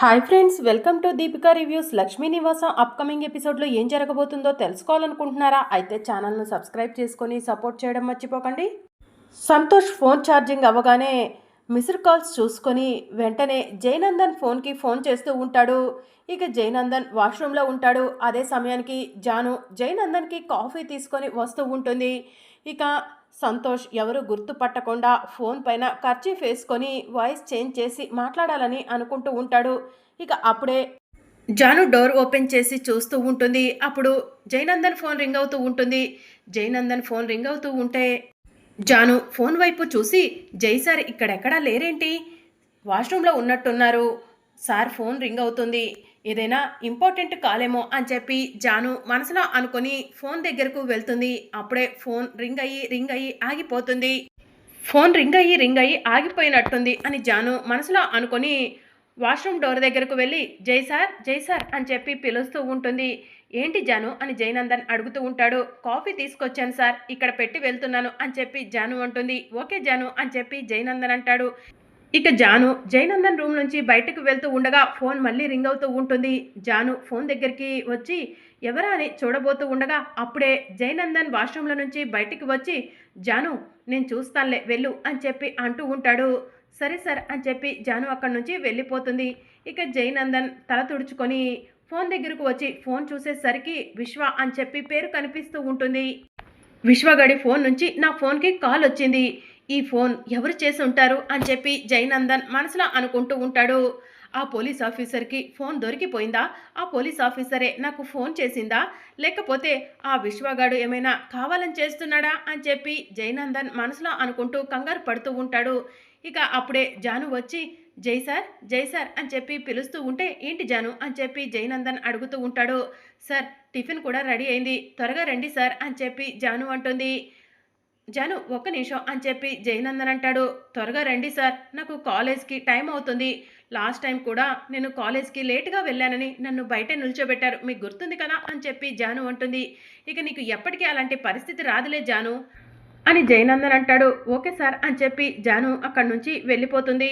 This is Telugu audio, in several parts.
Hi friends welcome to Deepika reviews Lakshmi Nivasam upcoming ఎపిసోడ్లో ఏం జరగబోతుందో తెలుసుకోవాలనుకుంటున్నారా? అయితే ఛానల్ను సబ్స్క్రైబ్ చేసుకొని సపోర్ట్ చేయడం మర్చిపోకండి. సంతోష్ ఫోన్ ఛార్జింగ్ అవ్వగానే మిస్డ్ కాల్స్ చూసుకొని వెంటనే జయనందన్ ఫోన్కి ఫోన్ చేస్తూ ఉంటాడు. ఇక జయనందన్ వాష్రూమ్లో ఉంటాడు. అదే సమయానికి జాను జయనందన్కి కాఫీ తీసుకొని వస్తూ ఉంటుంది. ఇక సంతోష్ ఎవరు గుర్తుపట్టకుండా ఫోన్ పైన ఖర్చీఫ్ వేసుకొని వాయిస్ చేంజ్ చేసి మాట్లాడాలని అనుకుంటూ ఉంటాడు. ఇక అప్పుడే జాను డోర్ ఓపెన్ చేసి చూస్తూ ఉంటుంది. అప్పుడు జయనందన్ ఫోన్ రింగ్ అవుతూ ఉంటుంది. జయనందన్ ఫోన్ రింగ్ అవుతూ ఉంటే జాను ఫోన్ వైపు చూసి జై సార్ ఇక్కడెక్కడా లేరేంటి? వాష్రూమ్లో ఉన్నట్టున్నారు. సార్ ఫోన్ రింగ్ అవుతుంది. ఏదైనా ఇంపార్టెంట్ కాలేమో అని చెప్పి జాను మనసులో అనుకొని ఫోన్ దగ్గరకు వెళ్తుంది. అప్పుడే ఫోన్ రింగ్ అయ్యి రింగ్ అయ్యి ఆగిపోతుంది. ఫోన్ రింగ్ అయ్యి రింగ్ అయ్యి ఆగిపోయినట్టుంది అని జాను మనసులో అనుకొని వాష్రూమ్ డోర్ దగ్గరకు వెళ్ళి జై సార్ జై సార్ అని చెప్పి పిలుస్తూ ఉంటుంది. ఏంటి జాను? అని జయనందన్ అడుగుతూ ఉంటాడు. కాఫీ తీసుకొచ్చాను సార్. ఇక్కడ పెట్టి వెళ్తున్నాను అని చెప్పి జాను అంటుంది. ఓకే జాను అని చెప్పి జయనందన్ అంటాడు. ఇక జాను జయనందన్ రూమ్ నుంచి బయటకు వెళ్తూ ఉండగా ఫోన్ మళ్ళీ రింగ్ అవుతూ ఉంటుంది. జాను ఫోన్ దగ్గరికి వచ్చి ఎవరా అని చూడబోతూ ఉండగా అప్పుడే జయనందన్ వాష్రూమ్లో నుంచి బయటికి వచ్చి జాను నేను చూస్తానులే వెళ్ళు అని చెప్పి అంటూ ఉంటాడు. సరే సార్ అని చెప్పి జాను అక్కడి నుంచి వెళ్ళిపోతుంది. ఇక జయనందన్ తల తుడుచుకొని ఫోన్ దగ్గరకు వచ్చి ఫోన్ చూసేసరికి విశ్వ అని చెప్పి పేరు కనిపిస్తూ ఉంటుంది. విశ్వగడి ఫోన్ నుంచి నా ఫోన్కి కాల్ వచ్చింది. ఈ ఫోన్ ఎవరు చేసి ఉంటారు అని చెప్పి జయనందన్ మనసులో అనుకుంటూ ఉంటాడు. ఆ పోలీస్ ఆఫీసర్కి ఫోన్ దొరికిపోయిందా? ఆ పోలీస్ ఆఫీసరే నాకు ఫోన్ చేసిందా? లేకపోతే ఆ విశ్వగాడు ఏమైనా కావాలని చేస్తున్నాడా? అని చెప్పి జయనందన్ మనసులో అనుకుంటూ కంగారు పడుతూ ఉంటాడు. ఇక అప్పుడే జాను వచ్చి జై సార్ జై సార్ అని చెప్పి పిలుస్తూ ఉంటే ఏంటి జాను? అని చెప్పి జయనందన్ అడుగుతూ ఉంటాడు. సార్ టిఫిన్ కూడా రెడీ అయింది. త్వరగా రండి సార్ అని చెప్పి జాను అంటుంది. జాను ఒక్క నిమిషం అని చెప్పి జయనందన్ అంటాడు. త్వరగా రండి సార్ నాకు కాలేజ్కి టైం అవుతుంది. లాస్ట్ టైం కూడా నేను కాలేజ్కి లేట్గా వెళ్ళానని నన్ను బయట నిల్చోబెట్టారు. మీకు గుర్తుంది కదా అని చెప్పి జాను అంటుంది. ఇక నీకు ఎప్పటికీ అలాంటి పరిస్థితి రాదులే జాను అని జయనందన్ అంటాడు. ఓకే సార్ అని చెప్పి జాను అక్కడి నుంచి వెళ్ళిపోతుంది.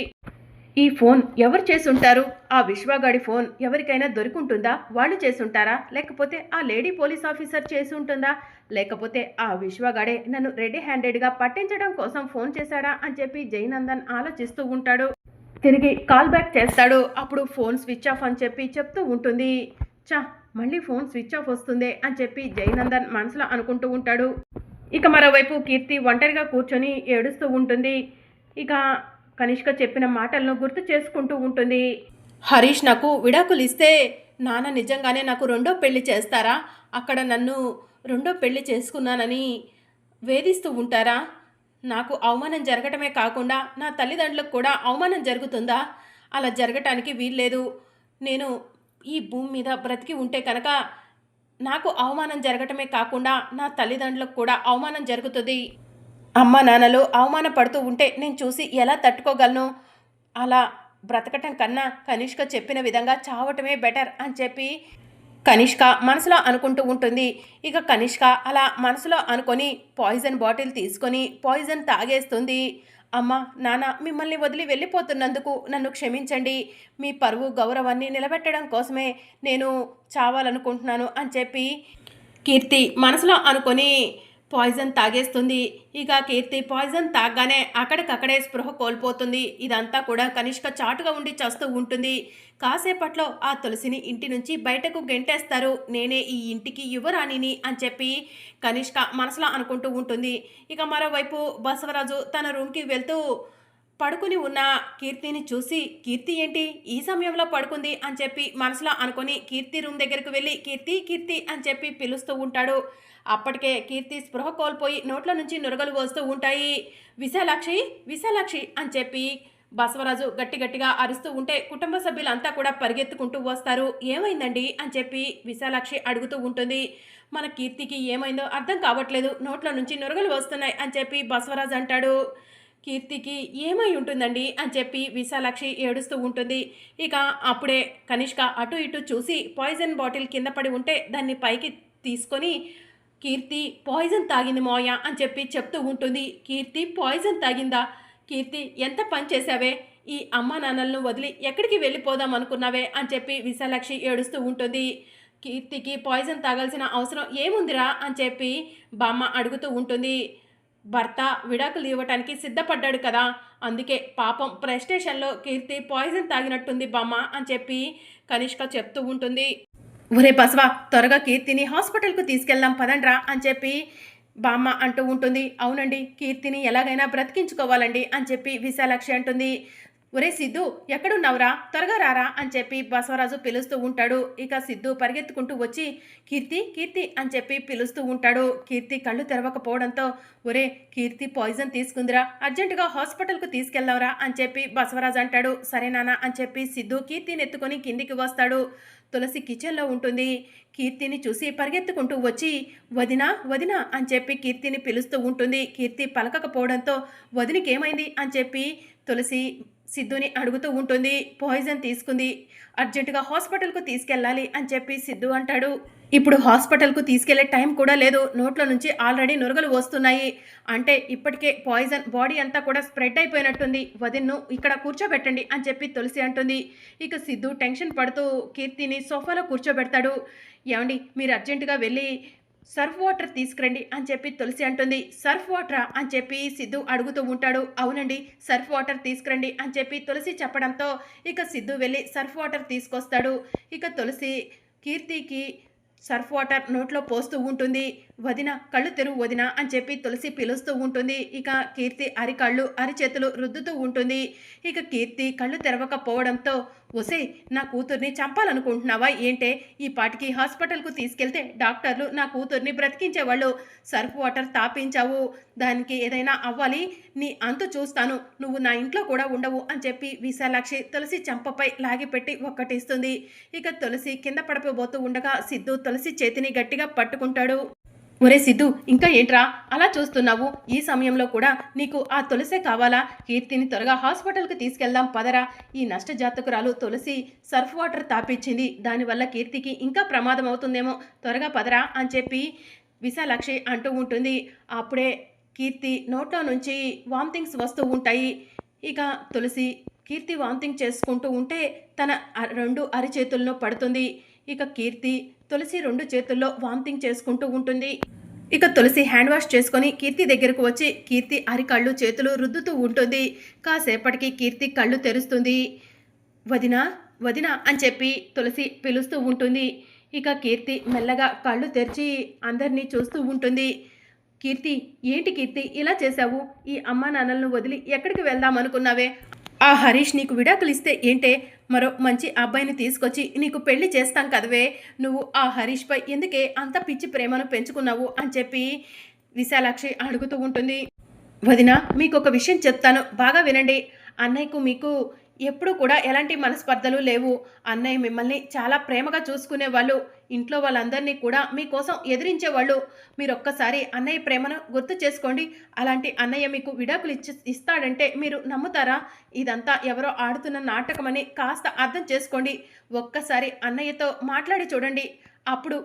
ఈ ఫోన్ ఎవరు చేసుంటారు ఆ విశ్వగాడి ఫోన్ ఎవరికైనా దొరుకుంటుందా? వాళ్ళు చేసుంటారా లేకపోతే ఆ లేడీ పోలీస్ ఆఫీసర్ చేసి ఉంటుందా లేకపోతే ఆ విశ్వగాడే నన్ను రెడీ హ్యాండెడ్గా పట్టించడం కోసం ఫోన్ చేశాడా అని చెప్పి జయనందన్ ఆలోచిస్తూ ఉంటాడు. తిరిగి కాల్ బ్యాక్ చేస్తాడు. అప్పుడు ఫోన్ స్విచ్ ఆఫ్ అని చెప్పి చెప్తూ ఉంటుంది. చా మళ్ళీ ఫోన్ స్విచ్ ఆఫ్ వస్తుంది అని చెప్పి జయనందన్ మనసులో అనుకుంటూ ఉంటాడు. ఇక మరోవైపు కీర్తి ఒంటరిగా కూర్చొని ఏడుస్తూ ఉంటుంది. ఇక కనిష్క చెప్పిన మాటలను గుర్తు చేసుకుంటూ ఉంటుంది. హరీష్ నాకు విడాకులు ఇస్తే నాన్న నిజంగానే నాకు రెండో పెళ్ళి చేస్తారా? అక్కడ నన్ను రెండో పెళ్ళి చేసుకున్నానని వేధిస్తూ ఉంటారా? నాకు అవమానం జరగటమే కాకుండా నా తల్లిదండ్రులకు కూడా అవమానం జరుగుతుందా? అలా జరగటానికి వీల్లేదు. నేను ఈ భూమి మీద బ్రతికి ఉంటే కనుక నాకు అవమానం జరగటమే కాకుండా నా తల్లిదండ్రులకు కూడా అవమానం జరుగుతుంది. అమ్మ నాన్నలు అవమానపడుతూ ఉంటే నేను చూసి ఎలా తట్టుకోగలను? అలా బ్రతకటం కన్నా కనిష్క చెప్పిన విధంగా చావటమే బెటర్ అని చెప్పి కనిష్క మనసులో అనుకుంటూ ఉంటుంది. ఇక కనిష్క అలా మనసులో అనుకొని పాయిజన్ బాటిల్ తీసుకొని పాయిజన్ తాగేస్తుంది. అమ్మ నాన్న మిమ్మల్ని వదిలి వెళ్ళిపోతున్నందుకు నన్ను క్షమించండి. మీ పరువు గౌరవాన్ని నిలబెట్టడం కోసమే నేను చావాలనుకుంటున్నాను అని చెప్పి కీర్తి మనసులో అనుకొని పాయిజన్ తాగేస్తుంది. ఇక కీర్తి పాయిజన్ తాగగానే అక్కడికక్కడే స్పృహ కోల్పోతుంది. ఇదంతా కూడా కనిష్క చాటుగా ఉండి చస్తూ ఉంటుంది. కాసేపట్లో ఆ తులసిని ఇంటి నుంచి బయటకు గెంటేస్తారు. నేనే ఈ ఇంటికి యువరాణిని అని చెప్పి కనిష్క మనసులో అనుకుంటూ ఉంటుంది. ఇక మరోవైపు బసవరాజు తన రూమ్కి వెళ్తూ పడుకుని ఉన్న కీర్తిని చూసి కీర్తి ఏంటి? ఈ సమయంలో పడుకుంది అని చెప్పి మనసులో అనుకొని కీర్తి రూమ్ దగ్గరకు వెళ్ళి కీర్తి కీర్తి అని చెప్పి పిలుస్తూ ఉంటాడు. అప్పటికే కీర్తి స్పృహ కోల్పోయి నోట్ల నుంచి నురగలు వస్తూ ఉంటాయి. విశాలాక్షి విశాలాక్షి అని చెప్పి బసవరాజు గట్టి గట్టిగా అరుస్తూ ఉంటే కుటుంబ సభ్యులంతా కూడా పరిగెత్తుకుంటూ వస్తారు. ఏమైందండి? అని చెప్పి విశాలాక్షి అడుగుతూ ఉంటుంది. మన కీర్తికి ఏమైందో అర్థం కావట్లేదు. నోట్ల నుంచి నురగలు వస్తున్నాయి అని చెప్పి బసవరాజు అంటాడు. కీర్తికి ఏమై ఉంటుందండి అని చెప్పి విశాలాక్షి ఏడుస్తూ ఉంటుంది. ఇక అప్పుడే కనిష్క అటు ఇటు చూసి పాయిజన్ బాటిల్ కింద పడి ఉంటే దాన్ని పైకి తీసుకొని కీర్తి పాయిజన్ తాగింది మోయ అని చెప్పి చెప్తూ ఉంటుంది. కీర్తి పాయిజన్ తాగిందా? కీర్తి ఎంత పని చేశావే? ఈ అమ్మ నాన్నలను వదిలి ఎక్కడికి వెళ్ళిపోదాం అనుకున్నావే? అని చెప్పి విశాలాక్షి ఏడుస్తూ ఉంటుంది. కీర్తికి పాయిజన్ తాగాల్సిన అవసరం ఏముందిరా? అని చెప్పి బామ్మ అడుగుతూ ఉంటుంది. భర్త విడాకులు ఇవ్వటానికి సిద్ధపడ్డాడు కదా. అందుకే పాపం ప్రెస్టేషన్లో కీర్తి పాయిజన్ తాగినట్టుంది బామ్మ అని చెప్పి కనిష్క చెప్తూ ఉంటుంది. ఒరే బసవా త్వరగా కీర్తిని హాస్పిటల్కు తీసుకెళ్దాం పదండ్రా అని చెప్పి బామ్మ అంటూ ఉంటుంది. అవునండి కీర్తిని ఎలాగైనా బ్రతికించుకోవాలండి అని చెప్పి విశాలాక్షి అంటుంది. ఒరే సిద్ధు ఎక్కడున్నావురా? త్వరగా రారా అని చెప్పి బసవరాజు పిలుస్తూ ఉంటాడు. ఇక సిద్ధు పరిగెత్తుకుంటూ వచ్చి కీర్తి కీర్తి అని చెప్పి పిలుస్తూ ఉంటాడు. కీర్తి కళ్ళు తెరవకపోవడంతో ఒరే కీర్తి పాయిజన్ తీసుకుందిరా. అర్జెంటుగా హాస్పిటల్కు తీసుకెళ్దాంరా అని చెప్పి బసవరాజు అంటాడు. సరే నాన్న అని చెప్పి సిద్ధు కీర్తిని ఎత్తుకొని కిందికి వస్తాడు. తులసి కిచెన్లో ఉంటుంది. కీర్తిని చూసి పరిగెత్తుకుంటూ వచ్చి వదినా వదినా అని చెప్పి కీర్తిని పిలుస్తూ ఉంటుంది. కీర్తి పలకకపోవడంతో వదినకేమైంది ఏమైంది అని చెప్పి తులసి సిద్ధుని అడుగుతూ ఉంటుంది. పాయిజన్ తీసుకుంది. అర్జెంటుగా హాస్పిటల్కు తీసుకెళ్ళాలి అని చెప్పి సిద్ధు అంటాడు. ఇప్పుడు హాస్పిటల్కు తీసుకెళ్ళే టైం కూడా లేదు. నోట్ల నుంచి ఆల్రెడీ నురగలు వస్తున్నాయి. అంటే ఇప్పటికే పాయిజన్ బాడీ అంతా కూడా స్ప్రెడ్ అయిపోయినట్టుంది. వదిన్ను ఇక్కడ కూర్చోబెట్టండి అని చెప్పి తులసి అంటుంది. ఇక సిద్ధు టెన్షన్ పడుతూ కీర్తిని సోఫాలో కూర్చోబెడతాడు. ఏమండి మీరు అర్జెంటుగా వెళ్ళి సర్ఫ్ వాటర్ తీసుకురండి అని చెప్పి తులసి అంటుంది. సర్ఫ్ వాటరా అని చెప్పి సిద్ధు అడుగుతూ ఉంటాడు. అవునండి సర్ఫ్ వాటర్ తీసుకురండి అని చెప్పి తులసి చెప్పడంతో ఇక సిద్ధు వెళ్ళి సర్ఫ్ వాటర్ తీసుకొస్తాడు. ఇక తులసి కీర్తికి సర్ఫ్ వాటర్ నోట్లో పోస్తూ ఉంటుంది. వదిన కళ్ళు తెరువు వదిన అని చెప్పి తులసి పిలుస్తూ ఉంటుంది. ఇక కీర్తి అరికళ్ళు అరిచేతులు రుద్దుతూ ఉంటుంది. ఇక కీర్తి కళ్ళు తెరవకపోవడంతో ఒసే నా కూతుర్ని చంపాలనుకుంటున్నావా ఏంటే? ఈ పాటికి హాస్పిటల్కు తీసుకెళ్తే డాక్టర్లు నా కూతుర్ని బ్రతికించేవాళ్ళు. Surf water తాపించావు. దానికి ఏదైనా అవ్వాలి. నీ అంతు చూస్తాను. నువ్వు నా ఇంట్లో కూడా ఉండవు అని చెప్పి విశాలాక్షి తులసి చంపపై లాగిపెట్టి ఒక్కటిస్తుంది. ఇక తులసి కింద పడిపోబోతూ ఉండగా సిద్ధు తులసి చేతిని గట్టిగా పట్టుకుంటాడు. ఒరే సిద్ధు ఇంకా ఏంట్రా? అలా చూస్తున్నావు. ఈ సమయంలో కూడా నీకు ఆ తులసే కావాలా? కీర్తిని త్వరగా హాస్పిటల్కి తీసుకెళ్దాం పదరా. ఈ నష్టజాతకురాలు తులసి సర్ఫ్ వాటర్ తాపిచ్చింది దానివల్ల కీర్తికి ఇంకా ప్రమాదం అవుతుందేమో. త్వరగా పదరా అని చెప్పి విశాలక్షి అంటూ ఉంటుంది. అప్పుడే కీర్తి నోట్లో నుంచి వామిటింగ్స్ వస్తూ ఉంటాయి. ఇక తులసి కీర్తి వామిటింగ్ చేసుకుంటూ ఉంటే తన రెండు అరిచేతులను పడుతుంది. ఇక కీర్తి తులసి రెండు చేతుల్లో వామిటింగ్ చేసుకుంటూ ఉంటుంది. ఇక తులసి హ్యాండ్ వాష్ చేసుకొని కీర్తి దగ్గరకు వచ్చి కీర్తి అరికళ్ళు చేతులు రుద్దుతూ ఉంటుంది. కాసేపటికి కీర్తి కళ్ళు తెరుస్తుంది. వదినా వదినా అని చెప్పి తులసి పిలుస్తూ ఉంటుంది. ఇక కీర్తి మెల్లగా కళ్ళు తెరిచి అందరినీ చూస్తూ ఉంటుంది. కీర్తి ఏంటి కీర్తి ఇలా చేశావు? ఈ అమ్మా నాన్నలను వదిలి ఎక్కడికి వెళ్దాం అనుకున్నావే ఆ హరీష్ నీకు విడాకులు ఇస్తే ఏంటే? మరో మంచి అబ్బాయిని తీసుకొచ్చి నీకు పెళ్ళి చేస్తాం కదవే. నువ్వు ఆ హరీష్పై ఎందుకే అంత పిచ్చి ప్రేమను పెంచుకున్నావు అని చెప్పి విశాలాక్షి అడుగుతూ ఉంటుంది. వదిన మీకు ఒక విషయం చెప్తాను. బాగా వినండి. అన్నయ్యకు మీకు ఎప్పుడు కూడా ఎలాంటి మనస్పర్ధలు లేవు. అన్నయ్య మిమ్మల్ని చాలా ప్రేమగా చూసుకునే వాళ్ళు ఇంట్లో వాళ్ళందరినీ కూడా మీకోసం ఎదిరించేవాళ్ళు మీరు ఒక్కసారి అన్నయ్య ప్రేమను గుర్తు చేసుకోండి. అలాంటి అన్నయ్య మీకు విడాకులు ఇచ్చి ఇస్తాడంటే మీరు నమ్ముతారా? ఇదంతా ఎవరో ఆడుతున్న నాటకమని కాస్త అర్థం చేసుకోండి. ఒక్కసారి అన్నయ్యతో మాట్లాడి చూడండి. అప్పుడు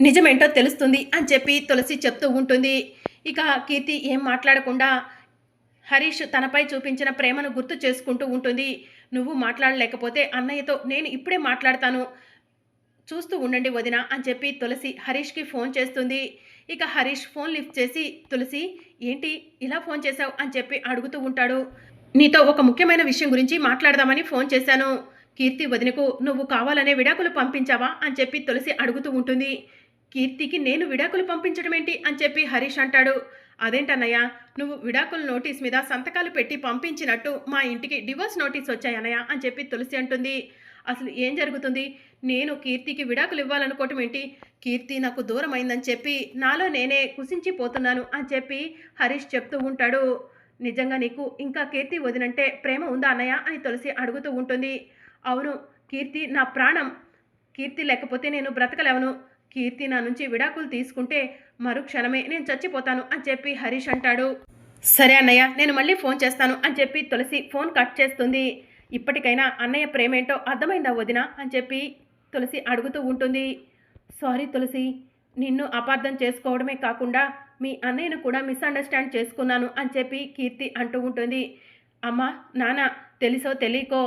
నిజమేంటో తెలుస్తుంది అని చెప్పి తులసి చెప్తూ ఉంటుంది. ఇక కీర్తి ఏం మాట్లాడకుండా హరీష్ తనపై చూపించిన ప్రేమను గుర్తు చేసుకుంటూ ఉంటుంది. నువ్వు మాట్లాడలేకపోతే అన్నయ్యతో నేను ఇప్పుడే మాట్లాడతాను. చూస్తూ ఉండండి వదిన అని చెప్పి తులసి హరీష్కి ఫోన్ చేస్తుంది. ఇక హరీష్ ఫోన్ లిఫ్ట్ చేసి తులసి ఏంటి ఇలా ఫోన్ చేశావు అని చెప్పి అడుగుతూ ఉంటాడు. నీతో ఒక ముఖ్యమైన విషయం గురించి మాట్లాడదామని ఫోన్ చేశాను. కీర్తి వదినకు నువ్వు కావాలనే విడాకులు పంపించావా? అని చెప్పి తులసి అడుగుతూ ఉంటుంది. కీర్తికి నేను విడాకులు పంపించడం ఏంటి అని చెప్పి హరీష్ అంటాడు. అదేంటన్నయ్య? నువ్వు విడాకుల నోటీస్ మీద సంతకాలు పెట్టి పంపించినట్టు మా ఇంటికి డివోర్స్ నోటీస్ వచ్చాయన్నయ్య అని చెప్పి తులసి అంటుంది. అసలు ఏం జరుగుతుంది? నేను కీర్తికి విడాకులు ఇవ్వాలనుకోవటం ఏంటి? కీర్తి నాకు దూరం అయిందని చెప్పి నాలో నేనే కుసించిపోతున్నాను అని చెప్పి హరీష్ చెప్తూ ఉంటాడు. నిజంగా నీకు ఇంకా కీర్తి వదినంటే ప్రేమ ఉందా అన్నయ్య అని తులసి అడుగుతూ ఉంటుంది. అవును కీర్తి నా ప్రాణం. కీర్తి లేకపోతే నేను బ్రతకలేవను. కీర్తి నా నుంచి విడాకులు తీసుకుంటే మరుక్షణమే నేను చచ్చిపోతాను అని చెప్పి హరీష్ అంటాడు. సరే అన్నయ్య నేను మళ్ళీ ఫోన్ చేస్తాను అని చెప్పి తులసి ఫోన్ కట్ చేస్తుంది. ఇప్పటికైనా అన్నయ్య ప్రేమేంటో అర్థమైందా వదిన అని చెప్పి తులసి అడుగుతూ ఉంటుంది. సారీ తులసి నిన్ను అపార్థం చేసుకోవడమే కాకుండా మీ అన్నయ్యను కూడా మిస్అండర్స్టాండ్ చేసుకున్నాను అని చెప్పి కీర్తి అంటూ ఉంటుంది. అమ్మా నాన్న తెలుసో తెలియకో?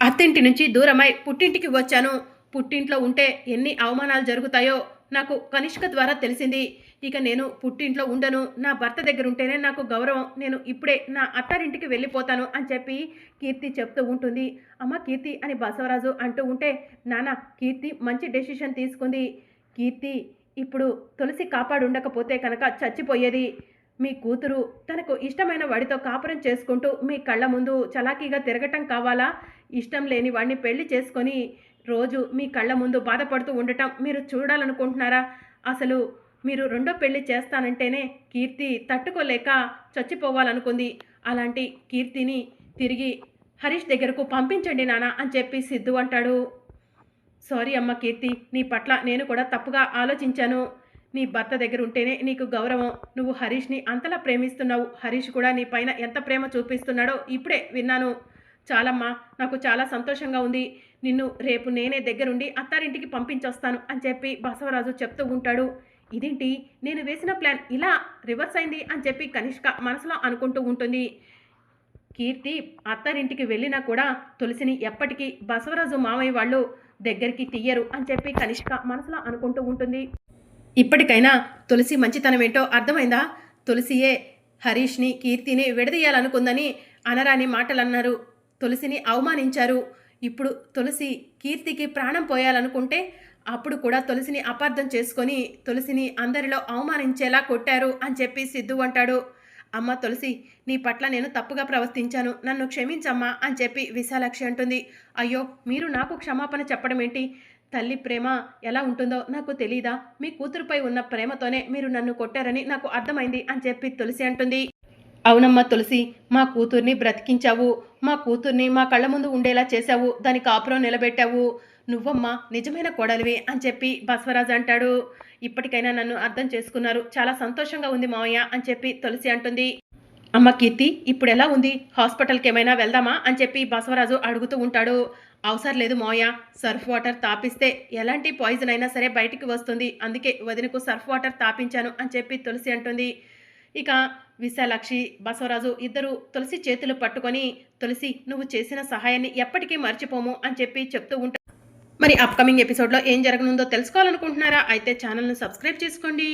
అత్తింటి నుంచి దూరమై పుట్టింటికి వచ్చాను. పుట్టింట్లో ఉంటే ఎన్ని అవమానాలు జరుగుతాయో నాకు కనిష్క ద్వారా తెలిసింది. ఇక నేను పుట్టింట్లో ఉండను. నా భర్త దగ్గర ఉంటేనే నాకు గౌరవం. నేను ఇప్పుడే నా అత్తారింటికి వెళ్ళిపోతాను అని చెప్పి కీర్తి చెప్తూ ఉంటుంది. అమ్మ కీర్తి అని బసవరాజు అంటూ ఉంటే నాన్న కీర్తి మంచి డెసిషన్ తీసుకుంది. కీర్తి ఇప్పుడు తులసి కాపాడు ఉండకపోతే కనుక చచ్చిపోయేది. మీ కూతురు తనకు ఇష్టమైన వాడితో కాపురం చేసుకుంటూ మీ కళ్ళ ముందు చలాకీగా తిరగటం కావాలా? ఇష్టం లేని వాడిని పెళ్ళి చేసుకొని రోజు మీ కళ్ళ ముందు బాధపడుతూ ఉండటం మీరు చూడాలనుకుంటున్నారా? అసలు మీరు రెండో పెళ్ళి చేస్తానంటేనే కీర్తి తట్టుకోలేక చచ్చిపోవాలనుకుంది. అలాంటి కీర్తిని తిరిగి హరీష్ దగ్గరకు పంపించండి నాన్న అని చెప్పి సిద్ధు అంటాడు. సారీ అమ్మ కీర్తి నీ పట్ల నేను కూడా తప్పుగా ఆలోచించాను. నీ భర్త దగ్గర ఉంటేనే నీకు గౌరవం. నువ్వు హరీష్ని అంతలా ప్రేమిస్తున్నావు. హరీష్ కూడా నీ పైన ఎంత ప్రేమ చూపిస్తున్నాడో ఇప్పుడే విన్నాను. చాలమ్మా నాకు చాలా సంతోషంగా ఉంది. నిన్ను రేపు నేనే దగ్గరుండి అత్తారింటికి పంపించొస్తాను అని చెప్పి బసవరాజు చెప్తూ ఉంటాడు. ఇదేంటి? నేను వేసిన ప్లాన్ ఇలా రివర్స్ అయింది అని చెప్పి కనిష్క మనసులో అనుకుంటూ ఉంటుంది. కీర్తి అత్తారింటికి వెళ్ళినా కూడా తులసిని ఎప్పటికీ బసవరాజు మామయ్య వాళ్ళు దగ్గరికి తీయరు అని చెప్పి కనిష్క మనసులో అనుకుంటూ ఉంటుంది. ఇప్పటికైనా తులసి మంచితనం ఏంటో అర్థమైందా? తులసియే హరీష్ని కీర్తిని విడదీయాలనుకుందని అనరాని మాటలు అన్నారు తులసిని అవమానించారు. ఇప్పుడు తులసి కీర్తికి ప్రాణం పోయాలనుకుంటే అప్పుడు కూడా తులసిని అపార్థం చేసుకొని తులసిని అందరిలో అవమానించేలా కొట్టారు అని చెప్పి సిద్ధు అంటాడు. అమ్మ తులసి నీ పట్ల నేను తప్పుగా ప్రవర్తించాను. నన్ను క్షమించమ్మా అని చెప్పి విశాలాక్షి అంటుంది. అయ్యో మీరు నాకు క్షమాపణ చెప్పడం ఏంటి? తల్లి ప్రేమ ఎలా ఉంటుందో నాకు తెలీదా? మీ కూతురుపై ఉన్న ప్రేమతోనే మీరు నన్ను కొట్టారని నాకు అర్థమైంది అని చెప్పి తులసి అంటుంది. అవునమ్మా తులసి మా కూతుర్ని బ్రతికించావు. మా కూతుర్ని మా కళ్ళ ముందు ఉండేలా చేశావు. దాని కాపురం నిలబెట్టావు. నువ్వమ్మా నిజమైన కోడలివి అని చెప్పి బసవరాజు అంటాడు. ఇప్పటికైనా నన్ను అర్థం చేసుకున్నారు. చాలా సంతోషంగా ఉంది మావయ్య అని చెప్పి తులసి అంటుంది. అమ్మ కీర్తి ఇప్పుడు ఎలా ఉంది? హాస్పిటల్కి ఏమైనా వెళ్దామా అని చెప్పి బసవరాజు అడుగుతూ ఉంటాడు. అవసరం లేదు మోయ సర్ఫ్ వాటర్ తాపిస్తే ఎలాంటి పాయిజన్ అయినా సరే బయటికి వస్తుంది. అందుకే వదినకు సర్ఫ్ వాటర్ తాపించాను అని చెప్పి తులసి అంటుంది. ఇక విశాలాక్షి బసవరాజు ఇద్దరు తులసి చేతులు పట్టుకొని తులసి నువ్వు చేసిన సహాయాన్ని ఎప్పటికీ మర్చిపోము అని చెప్పి చెప్తూ ఉంటారు. మరి అప్కమింగ్ ఎపిసోడ్లో ఏం జరగనుందో తెలుసుకోవాలనుకుంటున్నారా? అయితే ఛానల్ను సబ్స్క్రైబ్ చేసుకోండి.